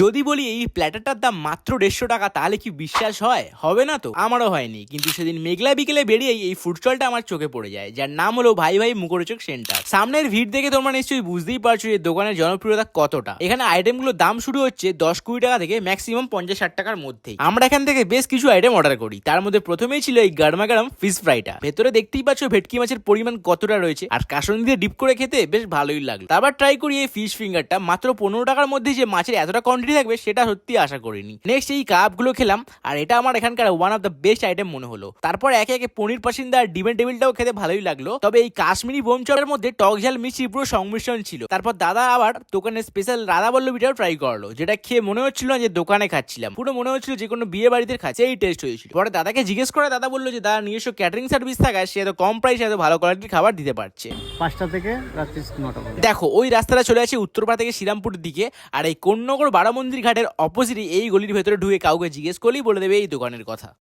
যদি বলি এই প্ল্যাটারটার দাম মাত্র দেড়শো টাকা, তাহলে কি বিশ্বাস হয়? হবে না তো? আমারও হয়নি, কিন্তু সেদিন মেঘলা বিকেলে বেরিয়েই এই ফুড আমার চোখে পড়ে যায়, যার নাম হলো ভাই ভাই মুখরোচক সেন্টার। সামনের ভিড় দেখে তোমরা নিশ্চয়ই বুঝতেই পারছ যে দোকানের জনপ্রিয়তা কতটা। এখানে আইটেমগুলোর দাম শুরু হচ্ছে দশ কুড়ি টাকা থেকে ম্যাক্সিমাম পঞ্চাশ ষাট টাকার মধ্যেই। আমরা এখান থেকে বেশ কিছু আইটেম অর্ডার করি। তার মধ্যে প্রথমেই ছিল এই গরমা গরম ফিশ ফ্রাইটা ভেতরে দেখতেই পাচ্ছ ভেটকি মাছের পরিমাণ কতটা রয়েছে, আর কাসন দিয়ে ডিপ করে খেতে বেশ ভালোই লাগল। তারপর ট্রাই করি এই ফিশ ফিঙ্গারটা মাত্র পনেরো টাকার মধ্যে যে মাছের এতটা কোয়ান্টিটি থাকবে সেটা সত্যি আশা করিনি। নেক্সট এই কাপগুলো খেলাম আর এটা আমার এখানকার one of the best item মনে হলো। তারপর একে একে পনির পাসিন্দা আর ডিমের টেবিলটাও খেতে ভালোই লাগল। তবে এই কাশ্মীরি বোম চপের মধ্যে টক ঝাল মিষ্টি পুরো সংমিশ্রণ ছিল। তারপর দাদা আবার দোকানের স্পেশাল রাধা বল্লবীটাও ট্রাই করল যেটা খেয়ে মনে হচ্ছিল না যে দোকানে খাচ্ছিলাম। পুরো মনে হচ্ছিল যে কোনো বিয়ে বাড়িতে খাচ্ছে এই টেস্ট হয়েছিল। পরে দাদাকে জিজ্ঞেস করে দাদা বলল যে দাদা নিজস্ব ক্যাটারিং সার্ভিস থাকায় সে এত কম প্রাইসে এত ভালো কোয়ালিটির খাবার দিতে পারছে। পাঁচটা থেকে রাত্রি নটা দেখো ওই রাস্তাটা চলে আসে উত্তরপাড়া থেকে শ্রীরামপুরের দিকে আর এই কন্যগর বাড়া মন্দির ঘাটের অপোজিটে এই গলির ভেতরে ঢুকে কাউকে জিজ্ঞেস করলেই বলে দেবে এই দোকানের কথা।